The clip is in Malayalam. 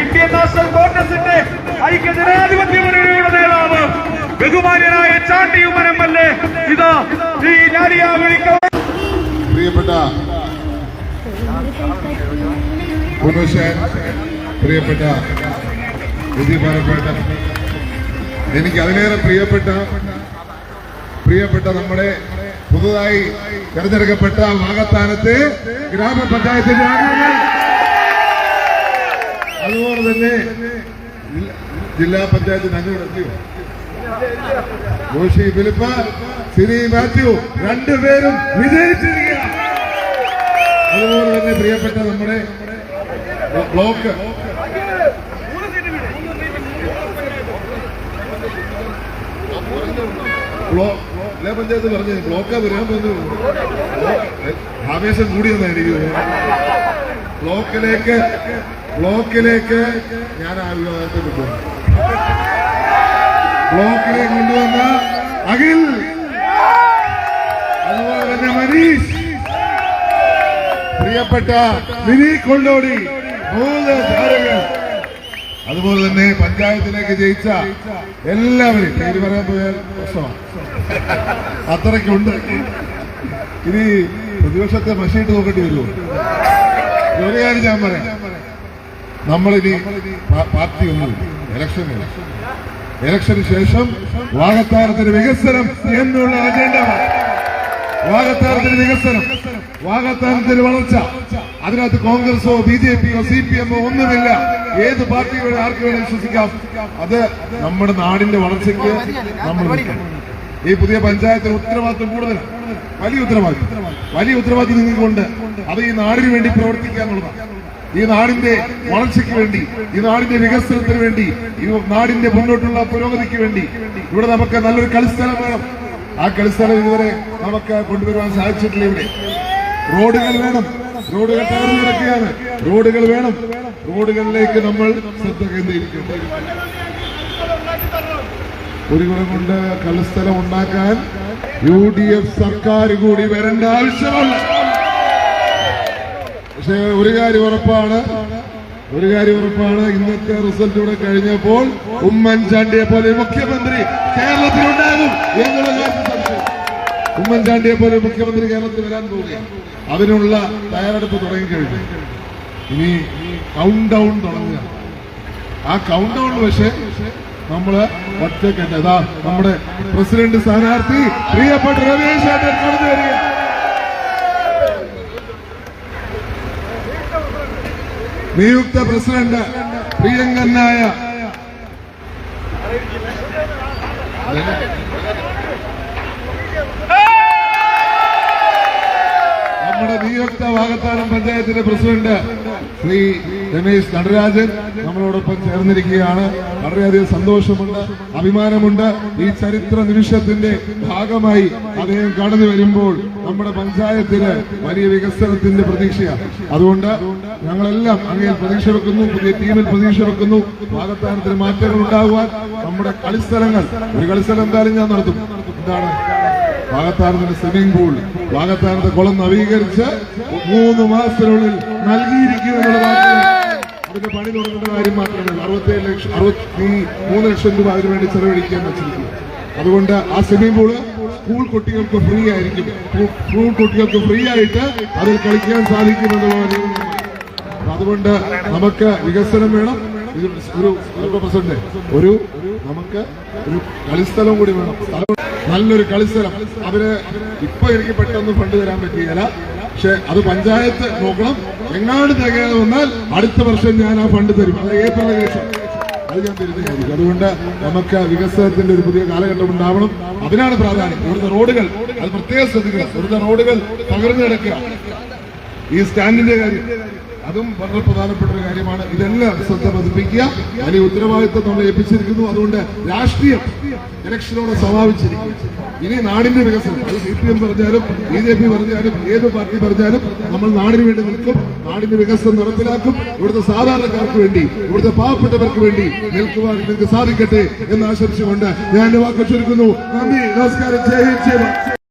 ഇന്ത്യൻ നാഷണൽ പ്രിയപ്പെട്ട പ്രിയപ്പെട്ട എനിക്ക് അതിലേറെ പ്രിയപ്പെട്ട പ്രിയപ്പെട്ട നമ്മുടെ പുതുതായി തെരഞ്ഞെടുക്കപ്പെട്ട വാഗത്താനത്ത് ഗ്രാമപഞ്ചായത്തിന്റെ ആഗ്രഹങ്ങൾ ജില്ല- പഞ്ചായത്ത് നന്ദി എത്തിയോ? ജോഷി ഫിലിപ്പ് സിരി മാത്യു രണ്ടുപേരും വിജയിച്ചിരിക്കുക അതുപോലെ തന്നെ പ്രിയപ്പെട്ട നമ്മുടെ ബ്ലോക്ക്. ബ്ലോ- ജില്ലാ പഞ്ചായത്ത് പറഞ്ഞു ബ്ലോക്കാ വരാൻ പോകുന്നു ആവേശം കൂടിയെന്നാണ് എനിക്ക് തോന്നുന്നത് ബ്ലോക്കിലേക്ക് ബ്ലോക്കിലേക്ക് ഞാൻ ആ വിവാദത്തെ കൊണ്ടുവന്നു ബ്ലോക്കിലേക്ക് കൊണ്ടുവന്ന അഖിൽ. അതുപോലെ തന്നെ മനീഷ്. പ്രിയപ്പെട്ട മിനി കൊണ്ടോടി അതുപോലെ തന്നെ പഞ്ചായത്തിലേക്ക് ജയിച്ച എല്ലാവരും. പേര് പറയാൻ പോയാൽ പ്രശ്നമാണ് അത്രയ്ക്കുണ്ട്. ഇനി പ്രതിപക്ഷത്തെ മഷിയിട്ട് നോക്കേണ്ടി വരുമോ? ഒരു കാര്യം ഞാൻ പറയാം. നമ്മളിനി പാർട്ടി ഒന്നുമില്ല. ഇലക്ഷൻ ഇലക്ഷന് ശേഷം വാഗത്താരത്തിന് വികസനം എന്നുള്ള അജണ്ട വാഗത്താരത്തിന് വികസനം വാഗത്താരത്തിന് വളർച്ച. അതിനകത്ത് കോൺഗ്രസോ ബി ജെ പിയോ സി പി എമ്മോ ഒന്നുമില്ല. ഏത് പാർട്ടിയുടെ ആർക്ക് വേണം വിശ്വസിക്കാം. അത് നമ്മുടെ നാടിന്റെ വളർച്ചയ്ക്ക് നമ്മൾ. ഈ പുതിയ പഞ്ചായത്തിന് ഉത്തരവാദിത്വം കൂടുതലാണ്. വലിയ ഉത്തരവാദിത്വം. വലിയ ഉത്തരവാദിത്വം നിങ്ങൾക്കുണ്ട്. അത് ഈ നാടിന് വേണ്ടി പ്രവർത്തിക്കുക എന്നുള്ളതാണ്. ഈ നാടിന്റെ വളർച്ചയ്ക്ക് വേണ്ടി ഈ നാടിന്റെ വികസനത്തിന് വേണ്ടി ഈ നാടിന്റെ മുന്നോട്ടുള്ള പുരോഗതിക്ക് വേണ്ടി ഇവിടെ നമുക്ക് നല്ലൊരു കളിസ്ഥലം വേണം. ആ കളിസ്ഥലം ഇതുവരെ നമുക്ക് കൊണ്ടുവരുവാൻ സാധിച്ചിട്ടില്ല ഇവിടെ. റോഡുകൾ വേണം. റോഡുകൾ തകർന്നു കിടക്കുകയാണ്. റോഡുകൾ വേണം. റോഡുകളിലേക്ക് നമ്മൾ ശ്രദ്ധ കേന്ദ്രീകരിക്കണം ഒരു ഗുണം കൊണ്ട് കളിസ്ഥലം ഉണ്ടാക്കാൻ യു ഡി എഫ് സർക്കാർ കൂടി വരേണ്ട ആവശ്യമുണ്ട്. പക്ഷേ ഒരു കാര്യം ഉറപ്പാണ്. ഒരു കാര്യം ഉറപ്പാണ്. ഇന്നത്തെ റിസൾട്ട് ഇവിടെ കഴിഞ്ഞപ്പോൾ ഉമ്മൻചാണ്ടിയെ പോലെ മുഖ്യമന്ത്രി കേരളത്തിലുണ്ടാകും എന്നുള്ള. ഉമ്മൻചാണ്ടിയെ പോലെ മുഖ്യമന്ത്രി കേരളത്തിൽ വരാൻ പോവുകയാണ്. അതിനുള്ള തയ്യാറെടുപ്പ് തുടങ്ങിക്കഴിഞ്ഞു. ഇനി കൗണ്ട് ഡൗൺ തുടങ്ങുക ആ കൗണ്ട് ഡൗൺ പക്ഷേ നമ്മൾ ഒറ്റക്കെട്ട് നമ്മുടെ പ്രസിഡന്റ് സ്ഥാനാർത്ഥി പ്രിയപ്പെട്ട രമേശ് നിയുക്ത പ്രസിഡന്റ് പ്രിയങ്കനായ നമ്മുടെ നിയോജക വാഗത്താനം പഞ്ചായത്തിന്റെ പ്രസിഡന്റ് ശ്രീ രമേശ് നടരാജൻ നമ്മളോടൊപ്പം ചേർന്നിരിക്കുകയാണ്. വളരെയധികം സന്തോഷമുണ്ട് അഭിമാനമുണ്ട്. ഈ ചരിത്ര നിമിഷത്തിന്റെ ഭാഗമായി അദ്ദേഹം കടന്നു വരുമ്പോൾ നമ്മുടെ പഞ്ചായത്തിന് വലിയ വികസനത്തിന്റെ പ്രതീക്ഷയാണ്. അതുകൊണ്ട് ഞങ്ങളെല്ലാം അങ്ങനെ പ്രതീക്ഷ വെക്കുന്നു പുതിയ ടീമിൽ പ്രതീക്ഷ വെക്കുന്നു. വാഗത്താനത്തിന് മാറ്റങ്ങൾ ഉണ്ടാകുവാൻ നമ്മുടെ കളിസ്ഥലങ്ങൾ ഒരു കളിസ്ഥലം എന്തായാലും ഞാൻ നടത്തും. എന്താണ്? വാഗത്താനത്തിന്റെ സ്വിമ്മിംഗ് പൂൾ വാഗത്താനത്തെ കുളം നവീകരിച്ച് മൂന്ന് മാസത്തിനുള്ളിൽ നൽകിയിരിക്കുന്നുള്ളതാണ് അതിന്റെ പണി തുടങ്ങേണ്ട കാര്യം മാത്രമേ അറുപത്തേഴ് ലക്ഷം അറുപത്തി മൂന്ന് ലക്ഷം രൂപ അതിനുവേണ്ടി ചെലവഴിക്കാൻ വെച്ചിരിക്കുന്നു. അതുകൊണ്ട് ആ സ്വിമ്മിംഗ് പൂൾ സ്കൂൾ കുട്ടികൾക്ക് ഫ്രീ ആയിരിക്കും. സ്കൂൾ- കുട്ടികൾക്ക് ഫ്രീ ആയിട്ട് അതിൽ കളിക്കാൻ സാധിക്കുമെന്നുള്ളതാണ് അതുകൊണ്ട് നമുക്ക് വികസനം വേണം. ഒരു പ്രസിഡന്റ് ഒരു നമുക്ക് ഒരു കളിസ്ഥലം കൂടി വേണം. നല്ലൊരു കളിസ്ഥലം. അവർ ഇപ്പൊ എനിക്ക് പെട്ടെന്ന് ഫണ്ട് തരാൻ പറ്റുകയില്ല പക്ഷെ അത് പഞ്ചായത്ത് നോക്കണം. എങ്ങാണ്ട് തികയാതെ വന്നാൽ അടുത്ത വർഷം ഞാൻ ആ ഫണ്ട് തരും. അത് ഏപ്രിൽ ശേഷം അത് ഞാൻ തരുന്നതായിരിക്കും അതുകൊണ്ട് നമുക്ക് വികസനത്തിന്റെ ഒരു പുതിയ കാലഘട്ടം ഉണ്ടാവണം. അതിനാണ് പ്രാധാന്യം. ഇവിടുത്തെ റോഡുകൾ അത് പ്രത്യേകം ശ്രദ്ധിക്കുക ഇവിടുത്തെ റോഡുകൾ തകർന്നു കിടക്കുക. ഈ സ്റ്റാൻഡിന്റെ കാര്യം. അതും വളരെ പ്രധാനപ്പെട്ട ഒരു കാര്യമാണ്. ഇതെല്ലാം ശ്രദ്ധ പതിപ്പിക്കുക. വലിയ ഉത്തരവാദിത്വം നമ്മൾ ഏൽപ്പിച്ചിരിക്കുന്നു. അതുകൊണ്ട് രാഷ്ട്രീയം ഇലക്ഷനോട് സമാപിച്ചിരിക്കും ഇനി നാടിന്റെ വികസനം അത് സി പി എം പറഞ്ഞാലും ബി ജെ പി പറഞ്ഞാലും ഏത് പാർട്ടി പറഞ്ഞാലും നമ്മൾ നാടിന് വേണ്ടി നിൽക്കും. നാടിന്റെ വികസനം നടപ്പിലാക്കും. ഇവിടുത്തെ സാധാരണക്കാർക്ക് വേണ്ടി ഇവിടുത്തെ പാവപ്പെട്ടവർക്ക് വേണ്ടി നിൽക്കുവാൻ നിങ്ങൾക്ക് സാധിക്കട്ടെ എന്ന് ആശംസിച്ചുകൊണ്ട് ഞാൻ എന്റെ വാക്ക് ചുരുക്കുന്നു. നന്ദി നമസ്കാരം. ജയ.